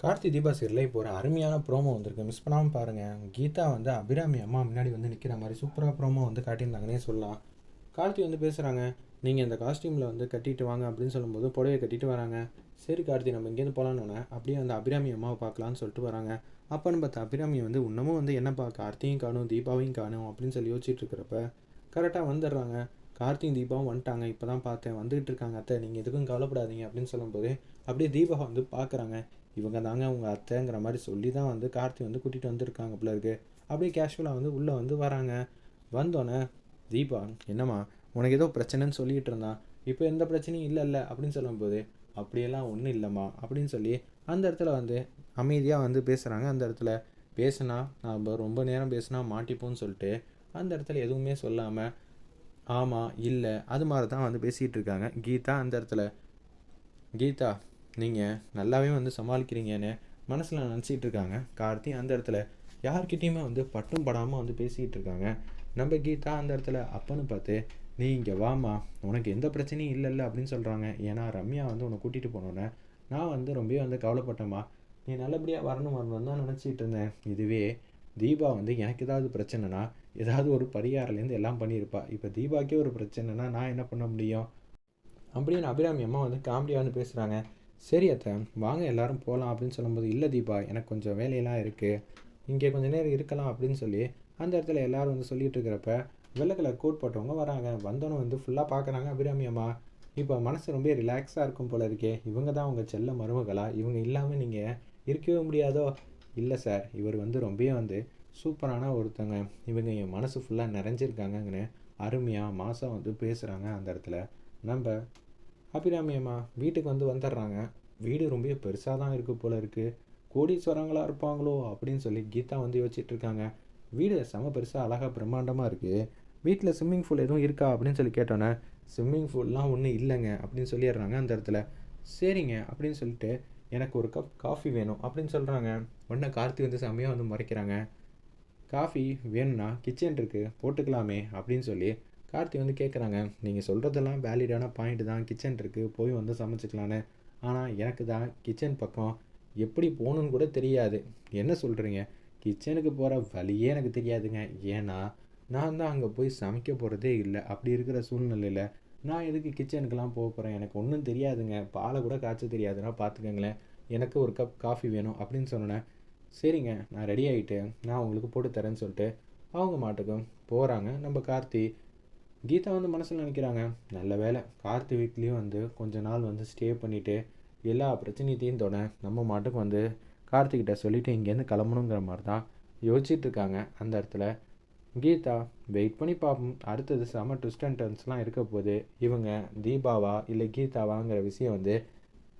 கார்த்தி தீபா சீரில் இப்போ ஒரு அருமையான ப்ரோமோ வந்திருக்கு. மிஸ் பண்ணாமல் பாருங்கள் கீதா வந்து அபிராமி அம்மா முன்னாடி வந்து நிற்கிற மாதிரி சூப்பராக ப்ரோமோ வந்து காட்டியிருந்தாங்கன்னே சொல்லலாம். கார்த்தி வந்து பேசுகிறாங்க நீங்கள் இந்த காஸ்டியூமில் வந்து கட்டிட்டு வாங்க அப்படின்னு சொல்லும்போது புடவையை கட்டிட்டு வராங்க. சரி கார்த்தி நம்ம இங்கேருந்து போகலான்னு அப்படியே வந்து அபிராமி அம்மாவை பார்க்கலான்னு சொல்லிட்டு வராங்க. அப்போன்னு பார்த்தா அபிராமி வந்து இன்னமும் வந்து என்னப்பா கார்த்தியும் காணும் தீபாவையும் காணும் அப்படின்னு சொல்லி யோசிச்சுட்டு இருக்கிறப்ப கரெக்டாக வந்துடுறாங்க. கார்த்தியும் தீபாவும் வந்துட்டாங்க. இப்போ தான் பார்த்தேன். வந்துகிட்டு இருக்காங்க அத்தை. நீங்கள் எதுக்கும் கவலைப்படாதீங்க அப்படின்னு சொல்லும்போது அப்படியே தீபா வந்து பார்க்குறாங்க. இவங்க தாங்க அவங்க அத்தைங்கிற மாதிரி சொல்லி தான் வந்து கார்த்தி வந்து கூட்டிகிட்டு வந்திருக்காங்க போல இருக்கு. அப்படியே கேஷுவலாக வந்து உள்ளே வந்து வராங்க. வந்தோடனே தீபா என்னம்மா உனக்கு ஏதோ பிரச்சனைன்னு சொல்லிகிட்டு இருந்தான். இப்போ எந்த பிரச்சனையும் இல்லை இல்லை அப்படின்னு சொல்லும்போது அப்படியெல்லாம் ஒன்றும் இல்லைம்மா அப்படின்னு சொல்லி அந்த இடத்துல வந்து அமைதியாக வந்து பேசுகிறாங்க அந்த இடத்துல பேசுனா நம்ம ரொம்ப நேரம் பேசுனா மாட்டிப்போம்னு சொல்லிட்டு அந்த இடத்துல எதுவுமே சொல்லாமல் ஆமாம் இல்லை அது மாதிரி தான் வந்து பேசிகிட்டு இருக்காங்க. கீதா அந்த இடத்துல கீதா நீங்கள் நல்லாவே வந்து சமாளிக்கிறீங்கன்னு மனசில் நினச்சிக்கிட்டு இருக்காங்க கார்த்தி அந்த இடத்துல யார்கிட்டேயுமே வந்து பட்டும் படாமல் வந்து பேசிக்கிட்டு இருக்காங்க நம்ம கீதா அந்த இடத்துல அப்பன்னு பார்த்து நீ இங்கே வாமா உனக்கு எந்த பிரச்சனையும் இல்லைல்ல அப்படின்னு சொல்கிறாங்க ஏன்னா ரம்யா வந்து உன்னை கூட்டிகிட்டு போனோன்னே நான் வந்து ரொம்பவே வந்து கவலைப்பட்டேம்மா. நீ நல்லபடியாக வரணும் வரணும் தான் நினச்சிட்டு இருந்தேன். இதுவே தீபா வந்து எனக்கு ஏதாவது பிரச்சனைனா ஏதாவது ஒரு பரிகாரலேருந்து எல்லாம் பண்ணியிருப்பா. இப்போ தீபாக்கே ஒரு பிரச்சனைனா நான் என்ன பண்ண முடியும்? அப்படின்னு அபிராமி அம்மா வந்து காமெடியாக வந்து பேசுகிறாங்க சரி அத்தை வாங்க எல்லாரும் போகலாம் அப்படின்னு சொல்லும்போது இல்லை தீபா எனக்கு கொஞ்சம் வேலையெல்லாம் இருக்குது இங்கே கொஞ்சம் நேரம் இருக்கலாம் அப்படின்னு சொல்லி அந்த இடத்துல எல்லாரும் வந்து சொல்லிகிட்டு இருக்கிறப்ப வெள்ளை கலர் கோட் போட்டவங்க வராங்க. வந்தோன்னு வந்து ஃபுல்லாக பார்க்குறாங்க அபிராமி அம்மா இப்போ மனசு ரொம்ப ரிலாக்ஸாக இருக்கும் போல இருக்கே. இவங்க தான் உங்கள் செல்ல மருமகளா? இவங்க இல்லாமல் நீங்கள் இருக்கவே முடியாதோ? இல்லை சார் இவர் வந்து ரொம்பவே வந்து சூப்பரான ஒருத்தங்க. இவங்க என் மனசு ஃபுல்லாக நிறைஞ்சிருக்காங்கங்கன்னு அருமையாக மாதம் வந்து பேசுகிறாங்க அந்த இடத்துல. நம்ம அபிராமி அம்மா வீட்டுக்கு வந்து வந்துடுறாங்க. வீடு ரொம்ப பெருசாக தான் இருக்குது போல இருக்குது கோடீஸ்வரங்களாக இருப்பாங்களோ அப்படின்னு சொல்லி கீதா வந்து யோசிச்சுட்டு இருக்காங்க. வீடு செம பெருசாக அழகாக பிரம்மாண்டமாக இருக்குது வீட்டில் ஸ்விம்மிங் பூல் எதுவும் இருக்கா அப்படின்னு சொல்லி கேட்டோன்னே ஸ்விம்மிங் பூல்லாம் ஒன்றும் இல்லைங்க அப்படின்னு சொல்லிடுறாங்க அந்த இடத்துல. சரிங்க அப்படின்னு சொல்லிட்டு எனக்கு ஒரு கப் காஃபி வேணும் அப்படின்னு சொல்கிறாங்க உடனே கார்த்தி வந்து செம்மையாக வந்து முறைக்கிறாங்க. காஃபி வேணும்னா கிச்சன் இருக்குது போட்டுக்கலாமே அப்படின்னு சொல்லி கார்த்தி வந்து கேட்குறாங்க நீங்கள் சொல்கிறதெல்லாம் வேலிடான பாயிண்ட் தான். கிச்சன் இருக்குது போய் வந்து சமைச்சிக்கலான்னு ஆனால் எனக்கு தான் கிச்சன் பக்கம் எப்படி போகணுன்னு கூட தெரியாது. என்ன சொல்கிறீங்க கிச்சனுக்கு போகிற வழியே எனக்கு தெரியாதுங்க. ஏன்னா நான் தான் அங்கே போய் சமைக்க போகிறதே இல்லை. அப்படி இருக்கிற சூழ்நிலையில் நான் எதுக்கு கிச்சனுக்கெலாம் போக போகிறேன் எனக்கு ஒன்றும் தெரியாதுங்க. பாலை கூட காய்ச்ச தெரியாதுன்னா பார்த்துக்கங்களேன் எனக்கு ஒரு கப் காஃபி வேணும் அப்படின்னு சொன்னேன் சரிங்க நான் ரெடி ஆகிட்டு நான் உங்களுக்கு போட்டு தரேன்னு சொல்லிட்டு அவங்க மாட்டுக்கும் போகிறாங்க நம்ம கார்த்தி கீதா வந்து மனசில் நினைக்கிறாங்க நல்ல வேலை கார்த்தி வீட்லேயும் வந்து கொஞ்ச நாள் வந்து ஸ்டே பண்ணிவிட்டு எல்லா பிரச்சனையத்தையும் தோட நம்ம மாட்டுக்கு வந்து கார்த்திகிட்ட சொல்லிவிட்டு இங்கேருந்து கிளம்பணுங்கிற மாதிரி தான் யோசிச்சுட்டு இருக்காங்க. அந்த இடத்துல கீதா வெயிட் பண்ணி பார்ப்போம். அடுத்தது செம ட்விஸ்ட் அண்ட் டர்ன்ஸ்லாம் இருக்க போது இவங்க தீபாவா இல்லை கீதாவாங்கிற விஷயம் வந்து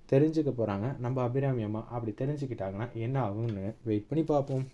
தெரிஞ்சுக்க போகிறாங்க நம்ம அபிராமியம்மா அப்படி தெரிஞ்சுக்கிட்டாங்கன்னா என்ன ஆகும்னு வெயிட் பண்ணி பார்ப்போம்.